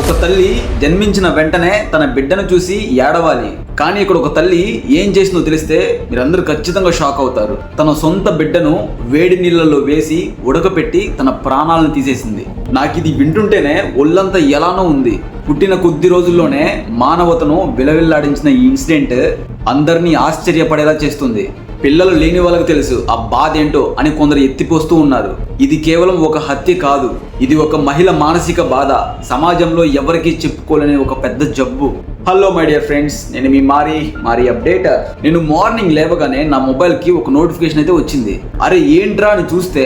ఒక తల్లి జన్మించిన వెంటనే తన బిడ్డను చూసి ఏడవాలి. కానీ ఇక్కడ ఒక తల్లి ఏం చేసిందో తెలిస్తే మీరందరూ ఖచ్చితంగా షాక్ అవుతారు. తన సొంత బిడ్డను వేడి నీళ్ళలో వేసి ఉడకపెట్టి తన ప్రాణాలను తీసేసింది. నాకు ఇది వింటుంటేనే ఒళ్ళంతా ఎలానో ఉంది. పుట్టిన కొద్ది రోజుల్లోనే మానవతను విలవిల్లాడించిన ఈ ఇన్సిడెంట్ అందరినీ ఆశ్చర్యపడేలా చేస్తుంది. పిల్లలు లేని వాళ్ళకి తెలుసు ఆ బాధ ఏంటో అని కొందరు ఎత్తిపోస్తూ ఉన్నారు. ఇది కేవలం ఒక హత్య కాదు. ఇది ఒక మహిళ మానసిక బాధ. సమాజంలో ఎవరికీ చెప్పుకోలేని ఒక పెద్ద జబ్బు. హలో మై డియర్ ఫ్రెండ్స్ నేను మీ మారి మారి అప్డేటర్. నేను మార్నింగ్ లేవగానే నా మొబైల్కి ఒక నోటిఫికేషన్ అయితే వచ్చింది. అరే ఏంట్రా అని చూస్తే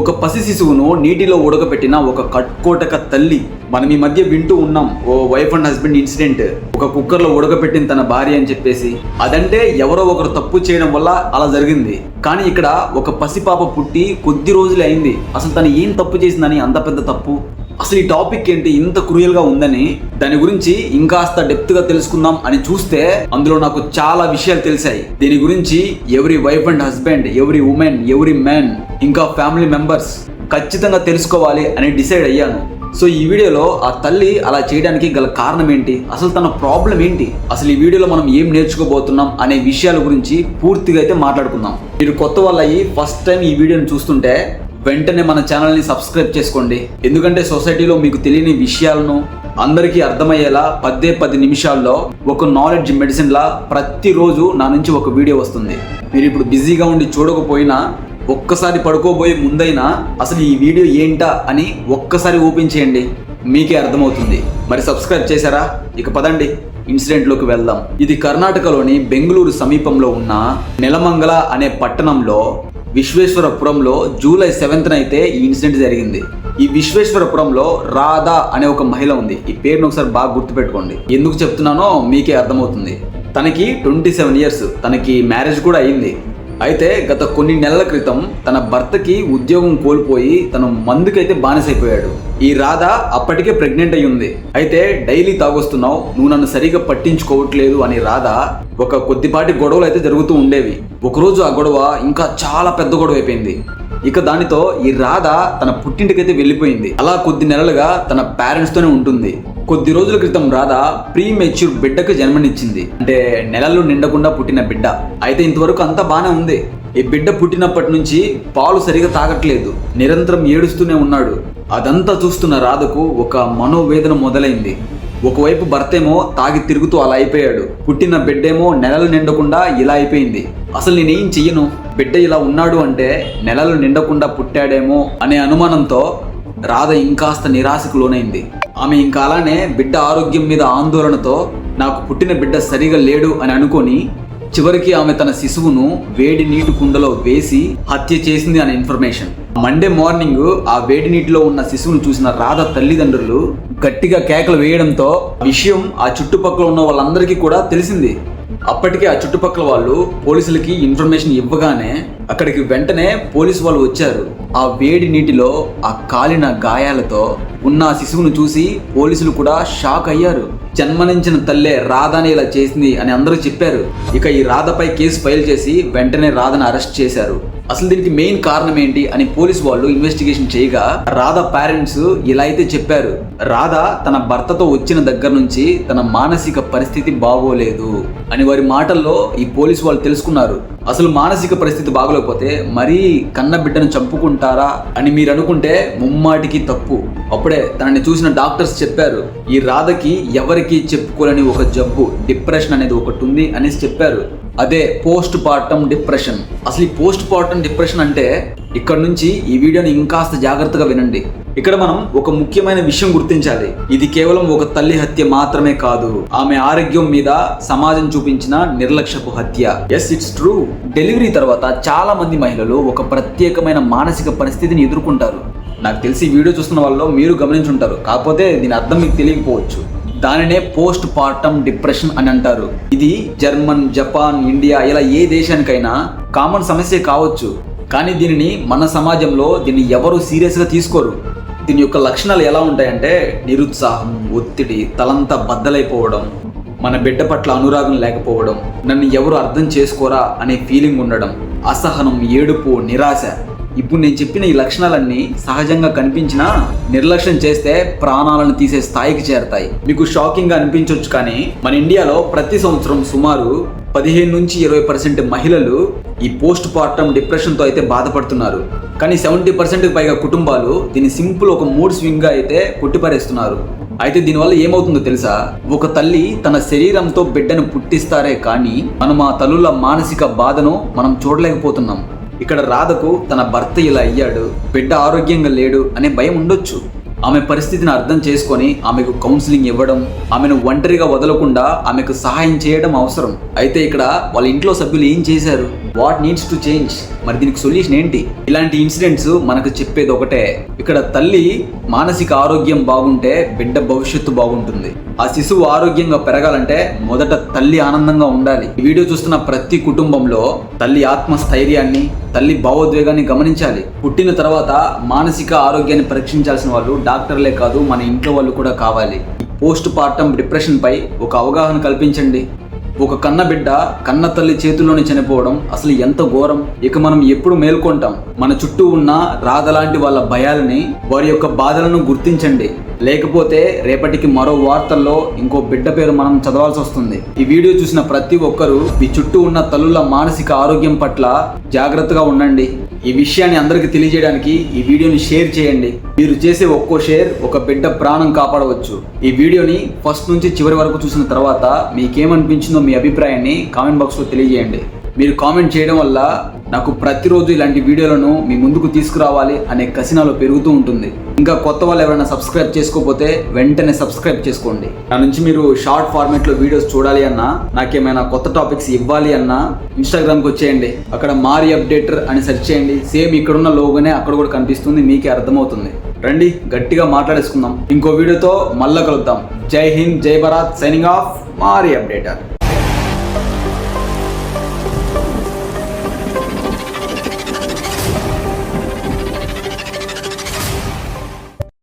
ఒక పసి శిశువును నీటిలో ఉడకబెట్టిన ఒక కట్కోటక తల్లి. మనం ఈ మధ్య వింటూ ఉన్నాం ఓ వైఫ్ అండ్ హస్బెండ్ ఇన్సిడెంట్ ఒక కుక్కర్లో ఉడకబెట్టిన తన భార్య అని చెప్పేసి. అదంటే ఎవరో ఒకరు తప్పు చేయడం వల్ల అలా జరిగింది. కానీ ఇక్కడ ఒక పసిపాప పుట్టి కొద్ది రోజులే అయింది. అసలు తను ఏం తప్పు చేసిందని అంత పెద్ద తప్పు? అసలు ఈ టాపిక్ ఏంటి? ఇంత క్రూయల్గా ఉందని దాని గురించి ఇంకాస్త డెప్త్గా తెలుసుకుందాం అని చూస్తే అందులో నాకు చాలా విషయాలు తెలిసాయి. దీని గురించి ఎవరి వైఫ్ అండ్ హస్బెండ్ ఎవరి ఉమెన్ ఎవరి మ్యాన్ ఇంకా ఫ్యామిలీ మెంబర్స్ ఖచ్చితంగా తెలుసుకోవాలి అని డిసైడ్ అయ్యాను. సో ఈ వీడియోలో ఆ తల్లి అలా చేయడానికి గల కారణం ఏంటి? అసలు తన ప్రాబ్లం ఏంటి? అసలు ఈ వీడియోలో మనం ఏం నేర్చుకోబోతున్నాం అనే విషయాల గురించి పూర్తిగా అయితే మాట్లాడుకుందాం. మీరు కొత్త వాళ్ళు అయ్యి ఫస్ట్ టైం ఈ వీడియోని చూస్తుంటే వెంటనే మన ఛానల్ని సబ్స్క్రైబ్ చేసుకోండి. ఎందుకంటే సొసైటీలో మీకు తెలియని విషయాలను అందరికీ అర్థమయ్యేలా పదే పది నిమిషాల్లో ఒక నాలెడ్జ్ మెడిసిన్లా ప్రతిరోజు నా నుంచి ఒక వీడియో వస్తుంది. మీరు ఇప్పుడు బిజీగా ఉండి చూడకపోయినా ఒక్కసారి పడుకోబోయే ముందైనా అసలు ఈ వీడియో ఏంటా అని ఒక్కసారి ఓపెన్ చేయండి. మీకే అర్థమవుతుంది. మరి సబ్స్క్రైబ్ చేశారా? ఇక పదండి. ఇన్సిడెంట్లోకి వెళ్దాం. ఇది కర్ణాటకలోని బెంగళూరు సమీపంలో ఉన్న నెలమంగళ అనే పట్టణంలో విశ్వేశ్వరపురంలో జూలై సెవెంత్న అయితే ఈ ఇన్సిడెంట్ జరిగింది. ఈ విశ్వేశ్వరపురంలో రాధా అనే ఒక మహిళ ఉంది. ఈ పేరును ఒకసారి బాగా గుర్తుపెట్టుకోండి. ఎందుకు చెప్తున్నానో మీకే అర్థమవుతుంది. తనకి ట్వంటీ సెవెన్ ఇయర్స్. తనకి మ్యారేజ్ కూడా అయింది. అయితే గత కొన్ని నెలల క్రితం తన భర్తకి ఉద్యోగం కోల్పోయి తను మందుకైతే బానిసైపోయాడు. ఈ రాధ అప్పటికే ప్రెగ్నెంట్ అయి ఉంది అయితే డైలీ తాగొస్తున్నావు నువ్వు నన్ను సరిగా పట్టించుకోవట్లేదు అని రాధ ఒక కొద్దిపాటి గొడవలు అయితే జరుగుతూ ఉండేవి. ఒకరోజు ఆ గొడవ ఇంకా చాలా పెద్ద గొడవ అయిపోయింది ఇక దానితో ఈ రాధ తన పుట్టింటికైతే వెళ్ళిపోయింది. అలా కొద్ది నెలలుగా తన పేరెంట్స్తోనే ఉంటుంది. కొద్ది రోజుల క్రితం రాధ ప్రీ మెచ్యూర్ బిడ్డకు జన్మనిచ్చింది. అంటే నెలలు నిండకుండా పుట్టిన బిడ్డ. అయితే ఇంతవరకు అంతా బాగానే ఉంది. ఈ బిడ్డ పుట్టినప్పటి నుంచి పాలు సరిగా తాగట్లేదు. నిరంతరం ఏడుస్తూనే ఉన్నాడు. అదంతా చూస్తున్న రాధకు ఒక మనోవేదన మొదలైంది. ఒకవైపు భర్తేమో తాగి తిరుగుతూ అలా అయిపోయాడు. పుట్టిన బిడ్డేమో నెలలు నిండకుండా ఇలా అయిపోయింది. అసలు నేనేం చెయ్యను? బిడ్డ ఇలా ఉన్నాడు అంటే నెలలు నిండకుండా పుట్టాడేమో అనే అనుమానంతో రాధ ఇంకాస్త నిరాశకు లోనైంది. ఆమె ఇంకా అలానే బిడ్డ ఆరోగ్యం మీద ఆందోళనతో నాకు పుట్టిన బిడ్డ సరిగా లేడు అని అనుకొని చివరికి ఆమె తన శిశువును వేడి నీటి కుండలో వేసి హత్య చేసింది అనే ఇన్ఫర్మేషన్. మండే మార్నింగ్ ఆ వేడి నీటిలో ఉన్న శిశువును చూసిన రాధ తల్లిదండ్రులు గట్టిగా కేకలు వేయడంతో విషయం ఆ చుట్టుపక్కల ఉన్న వాళ్ళందరికీ కూడా తెలిసింది. అప్పటికే ఆ చుట్టుపక్కల వాళ్ళు పోలీసులకి ఇన్ఫర్మేషన్ ఇవ్వగానే అక్కడికి వెంటనే పోలీసు వాళ్ళు వచ్చారు. ఆ వేడి నీటిలో ఆ కాలిన గాయాలతో ఉన్న శిశువును చూసి పోలీసులు కూడా షాక్ అయ్యారు. జన్మనించిన తల్లే రాధని ఇలా చేసింది అని అందరూ చెప్పారు. ఇక ఈ రాధపై కేసు ఫైల్ చేసి వెంటనే రాధను అరెస్ట్ చేశారు. అసలు దీనికి మెయిన్ కారణం ఏంటి అని పోలీసు వాళ్ళు ఇన్వెస్టిగేషన్ చేయగా రాధ పేరెంట్స్ ఇలా అయితే చెప్పారు. రాధ తన భర్తతో వచ్చిన దగ్గర నుంచి తన మానసిక పరిస్థితి బాగోలేదు అని వారి మాటల్లో ఈ పోలీసు వాళ్ళు తెలుసుకున్నారు. అసలు మానసిక పరిస్థితి బాగోలేకపోతే మరీ కన్న బిడ్డను చంపుకుంటారా అని మీరు అనుకుంటే ముమ్మాటికి తప్పు. అప్పుడే తనని చూసిన డాక్టర్స్ చెప్పారు ఈ రాధకి ఎవరికి చెప్పుకోలేని ఒక జబ్బు డిప్రెషన్ అనేది ఒకటి ఉంది అనేసి చెప్పారు. అదే పోస్ట్ పార్టం డిప్రెషన్ అసలు ఈ పోస్ట్ పార్టం డిప్రెషన్ అంటే ఇక్కడ నుంచి ఈ వీడియోని ఇంకాస్త జాగ్రత్తగా వినండి. ఇక్కడ మనం ఒక ముఖ్యమైన విషయం గుర్తించాలి. ఇది కేవలం ఒక తల్లి హత్య మాత్రమే కాదు. ఆమె ఆరోగ్యం మీద సమాజం చూపించిన నిర్లక్ష్యపు హత్య. ఎస్ ఇట్స్ ట్రూ డెలివరీ తర్వాత చాలా మంది మహిళలు ఒక ప్రత్యేకమైన మానసిక పరిస్థితిని ఎదుర్కొంటారు. నాకు తెలిసి వీడియో చూస్తున్న వాళ్ళు మీరు గమనించుంటారు. కాకపోతే దీని అర్థం మీకు తెలియకపోవచ్చు. దానినే పోస్ట్ పార్టమ్ డిప్రెషన్ అని అంటారు. ఇది జర్మన్ జపాన్ ఇండియా ఇలా ఏ దేశానికైనా కామన్ సమస్య కావచ్చు. కానీ దీనిని మన సమాజంలో దీన్ని ఎవరు సీరియస్గా తీసుకోరు. దీని యొక్క లక్షణాలు ఎలా ఉంటాయంటే నిరుత్సాహం ఒత్తిడి తలంతా బద్దలైపోవడం మన బిడ్డ పట్ల అనురాగం లేకపోవడం నన్ను ఎవరు అర్థం చేసుకోరా అనే ఫీలింగ్ ఉండడం అసహనం ఏడుపు నిరాశ ఇప్పుడు నేను చెప్పిన ఈ లక్షణాలన్నీ సహజంగా కనిపించినా నిర్లక్ష్యం చేస్తే ప్రాణాలను తీసే స్థాయికి చేరతాయి. మీకు షాకింగ్గా అనిపించవచ్చు కానీ మన ఇండియాలో ప్రతి సంవత్సరం సుమారు పదిహేను నుంచి ఇరవై పర్సెంట్ మహిళలు ఈ పోస్ట్ పార్టమ్ డిప్రెషన్తో అయితే బాధపడుతున్నారు. కానీ సెవెంటీ పర్సెంట్కి పైగా కుటుంబాలు దీన్ని సింపుల్ ఒక మూడ్ స్వింగ్గా అయితే కొట్టిపారేస్తున్నారు. అయితే దీనివల్ల ఏమవుతుందో తెలుసా? ఒక తల్లి తన శరీరంతో బిడ్డను పుట్టిస్తారే కానీ మనం ఆ తల్లుల మానసిక బాధను మనం చూడలేకపోతున్నాం. ఇక్కడ రాధకు తన భర్త ఇలా అయ్యాడు బిడ్డ ఆరోగ్యంగా లేడు అనే భయం ఉండొచ్చు. ఆమె పరిస్థితిని అర్థం చేసుకొని ఆమెకు కౌన్సిలింగ్ ఇవ్వడం ఆమెను ఒంటరిగా వదలకుండా ఆమెకు సహాయం చేయడం అవసరం. అయితే ఇక్కడ వాళ్ళ ఇంట్లో సభ్యులు ఏం చేశారు? వాట్ నీడ్స్ టు చేంజ్ మరి దీనికి సొల్యూషన్ ఏంటి? ఇలాంటి ఇన్సిడెంట్స్ మనకు చెప్పేది ఒకటే. ఇక్కడ తల్లి మానసిక ఆరోగ్యం బాగుంటే బిడ్డ భవిష్యత్తు బాగుంటుంది. ఆ శిశువు ఆరోగ్యంగా పెరగాలంటే మొదట తల్లి ఆనందంగా ఉండాలి. ఈ వీడియో చూస్తున్న ప్రతి కుటుంబంలో తల్లి ఆత్మస్థైర్యాన్ని తల్లి భావోద్వేగాన్ని గమనించాలి. పుట్టిన తర్వాత మానసిక ఆరోగ్యాన్ని పరీక్షించాల్సిన వాళ్ళు డాక్టర్లే కాదు మన ఇంట్లో వాళ్ళు కూడా కావాలి. పోస్ట్ పార్టం డిప్రెషన్ పై ఒక అవగాహన కల్పించండి. ఒక కన్న బిడ్డ కన్న తల్లి చేతుల్లోనే చనిపోవడం అసలు ఎంత ఘోరం? ఇక మనం ఎప్పుడు మేల్కొంటాం. మన చుట్టూ ఉన్న రాధలాంటి వాళ్ళ భయాలని వారి యొక్క బాధలను గుర్తించండి. లేకపోతే రేపటికి మరో వార్తల్లో ఇంకో బిడ్డ పేరు మనం చదవాల్సి వస్తుంది. ఈ వీడియో చూసిన ప్రతి ఒక్కరూ మీ చుట్టూ ఉన్న తల్లుల మానసిక ఆరోగ్యం పట్ల జాగ్రత్తగా ఉండండి. ఈ విషయాన్ని అందరికీ తెలియజేయడానికి ఈ వీడియోని షేర్ చేయండి. మీరు చేసే ఒక్కో షేర్ ఒక బిడ్డ ప్రాణం కాపాడవచ్చు. ఈ వీడియోని ఫస్ట్ నుంచి చివరి వరకు చూసిన తర్వాత మీకేమనిపించిందో మీ అభిప్రాయాన్ని కామెంట్ బాక్స్లో తెలియజేయండి. మీరు కామెంట్ చేయడం వల్ల నాకు ప్రతిరోజు ఇలాంటి వీడియోలను మీ ముందుకు తీసుకురావాలి అనే కసినాలో పెరుగుతూ ఉంటుంది. ఇంకా కొత్త వాళ్ళు ఎవరైనా సబ్స్క్రైబ్ చేసుకోకపోతే వెంటనే సబ్స్క్రైబ్ చేసుకోండి. నా నుంచి మీరు షార్ట్ ఫార్మేట్లో వీడియోస్ చూడాలి అన్నా నాకేమైనా కొత్త టాపిక్స్ ఇవ్వాలి అన్నా ఇన్స్టాగ్రామ్కి వచ్చేయండి. అక్కడ మారి అప్డేటర్ అని సెర్చ్ చేయండి. సేమ్ ఇక్కడున్న లోగోనే అక్కడ కూడా కనిపిస్తుంది మీకే అర్థమవుతుంది. రండి గట్టిగా మాట్లాడేసుకుందాం. ఇంకో వీడియోతో మళ్ళా కలుద్దాం. జై హింద్ జై భారత్ సైనింగ్ ఆఫ్ మారి అప్డేటర్.